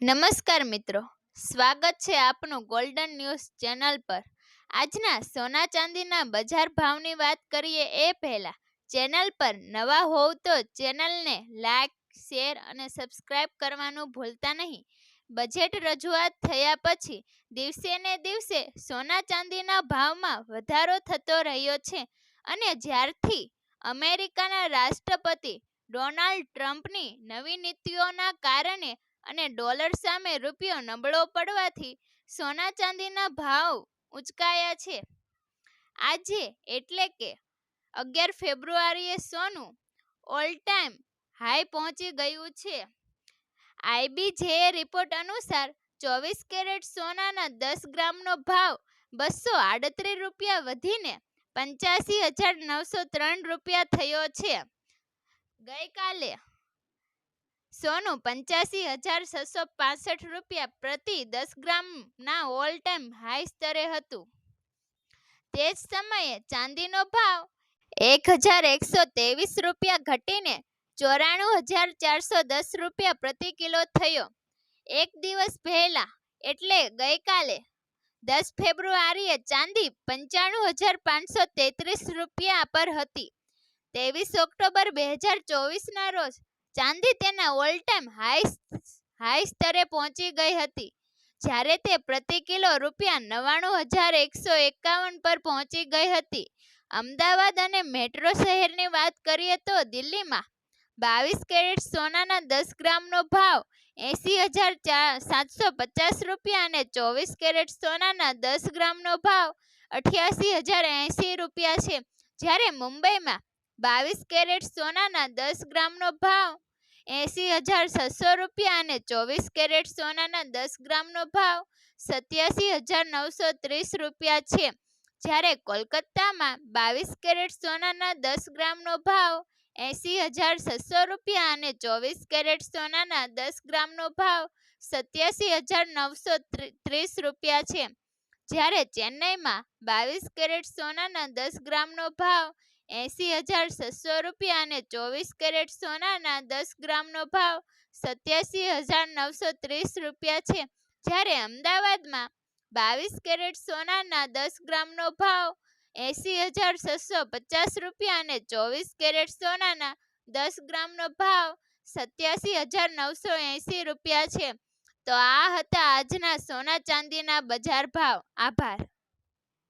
નમસ્કાર મિત્રો. સ્વાગત છે આપનું ગોલ્ડન ન્યૂઝ ચેનલ પર. આજના સોના ચાંદીના બજાર ભાવની વાત કરીએ એ પહેલા, ચેનલ પર નવા હોવ તો ચેનલને લાઈક, શેર અને સબસ્ક્રાઇબ કરવાનું ભૂલતા નહીં. બજેટ રજૂઆત થયા પછી દિવસે ને દિવસે સોના ચાંદીના ભાવમાં વધારો થતો રહ્યો છે અને જ્યારથી અમેરિકાના રાષ્ટ્રપતિ ડોનાલ્ડ ટ્રમ્પની નવી નીતિઓના કારણે અને ડોલર સામે રૂપિયો નબળો પડવાથી સોના ચાંદીના ભાવ ઉંચકાયા છે. આજે એટલે કે અગિયાર ફેબ્રુઆરીએ સોનું ઓલ ટાઈમ હાઈ પહોંચી ગયું છે. આઈબીજે રિપોર્ટ અનુસાર ચોવીસ કેરેટ સોનાના દસ ગ્રામનો ભાવ બસો આડત્રીસ રૂપિયા વધીને પંચ્યાસી હજાર નવસો ત્રણ રૂપિયા થયો છે. ગઈકાલે સોનું પંચ્યાસી હજાર છસો પાસઠ રૂપિયા પ્રતિ દસ ગ્રામના ઓલ ટાઈમ હાઈ સ્તરે હતું. તે જ સમયે ચાંદીનો ભાવ એક હજાર એકસો ત્રેવીસ રૂપિયા ઘટીને ચોરાણું હજાર ચારસો દસ રૂપિયા પ્રતિ કિલો થયો. એક દિવસ પહેલા, એટલે ગઈકાલે, દસ ફેબ્રુઆરીએ ચાંદી પંચાણું હજાર પાંચસો તેત્રીસ રૂપિયા પર હતી. ત્રેવીસ ઓક્ટોબર બે હજાર ચોવીસના રોજ ચાંદી તેના ઓલ ટાઈમ હાઈ હાઈ સ્તરે પહોંચી ગઈ હતી. જ્યારે તે પ્રતિ કિલો રૂપિયા નવ્વાણું હજાર એકસો એકાવન પર પહોંચી ગઈ હતી. અમદાવાદ અને મેટ્રો શહેરની વાત કરીએ તો દિલ્હીમાં બાવીસ કેરેટ સોનાના દસ ગ્રામનો ભાવ એંસી હજાર સાતસો પચાસ રૂપિયા અને ચોવીસ કેરેટ સોનાના દસ ગ્રામનો ભાવ અઠ્યાસી હજાર એંસી રૂપિયા છે. જ્યારે મુંબઈમાં બાવીસ કેરેટ સોનાના દસ ગ્રામનો ભાવ એંસી હજાર છસો રૂપિયા અને ચોવીસ કેરેટ સોનાના દસ ગ્રામનો ભાવ સત્યાસી હજાર નવસો ત્રીસ રૂપિયા છે. જ્યારે કોલકાતામાં બાવીસ કેરેટ સોનાના દસ ગ્રામનો ભાવ એંસી હજાર છસો રૂપિયા અને ચોવીસ કેરેટ સોનાના દસ ગ્રામનો ભાવ સત્યાસી હજાર નવસો ત્રીસ રૂપિયા છે. જ્યારે ચેન્નઈમાં બાવીસ કેરેટ સોનાના દસ ગ્રામનો ભાવ એંસી હજાર છસો રૂપિયા અને ચોવીસ કેરેટ સોનાના દસ ગ્રામનો ભાવ સત્યાસી હજાર નવસો ત્રીસ રૂપિયા છે. જ્યારે અમદાવાદમાં બાવીસ કેરેટ સોનાના દસ ગ્રામનો ભાવ એસી હજાર છસો પચાસ રૂપિયા અને ચોવીસ કેરેટ સોનાના દસ ગ્રામનો ભાવ સત્યાસી હજાર નવસો એંસી રૂપિયા છે. તો આ હતા આજના સોના ચાંદીના બજાર ભાવ. આભાર.